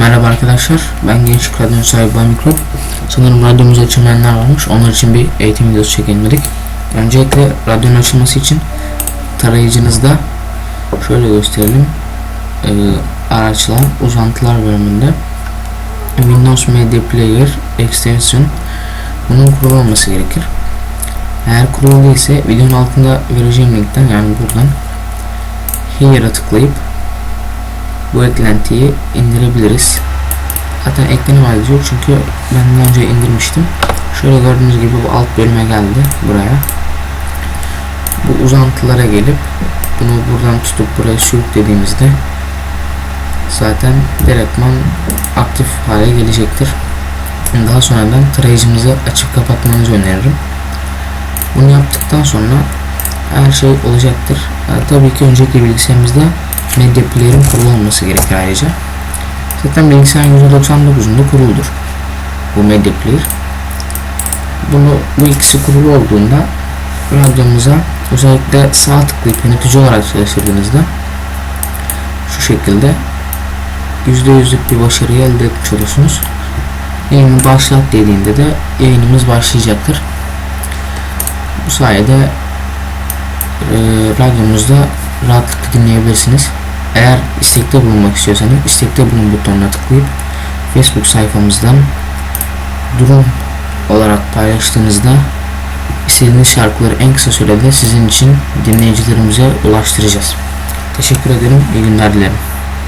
Merhaba arkadaşlar, ben Gençlik Radyo'nun sahibi Ben Mikrop. Sanırım radyomuzu açamayanlar varmış, onlar için bir eğitim videosu çekelim dedik. Öncelikle radyonun açılması için tarayıcınızda şöyle gösterelim. Ee, araçlar, uzantılar bölümünde Windows Media Player Extension bunun kurulu gerekir. Eğer kurulu videonun altında vereceğim linkten yani buradan Here'a tıklayıp bu eklentiyi indirebiliriz. Zaten eklenemez diyor çünkü ben daha önce indirmiştim. Şöyle gördüğünüz gibi bu alt bölüme geldi buraya. Bu uzantılara gelip bunu buradan tutup buraya sürüklediğimizde zaten direktman aktif hale gelecektir. Daha sonradan tarayıcımızı açıp kapatmanızı öneririm. Bunu yaptıktan sonra her şey olacaktır. Ha, tabii ki öncelikle bilgisayarımızda medya player'ın kurulu olması gerekir ayrıca. Zaten bilgisayarın %99'unda kuruludur bu medya player. Bunu bu ikisi kurulu olduğunda radyomuza özellikle sağ tıklayıp yönetici olarak çalıştırdığınızda şu şekilde %100'lük bir başarıyı elde etmiş olursunuz. Yayını başlat dediğinde de yayınımız başlayacaktır. Bu sayede e, radyomuzda rahatlıkla dinleyebilirsiniz. Eğer istekte bulunmak istiyorsanız istekte bulun butonuna tıklayıp Facebook sayfamızdan durum olarak paylaştığınızda istediğiniz şarkıları en kısa sürede sizin için dinleyicilerimize ulaştıracağız. Teşekkür ederim. İyi günler dilerim.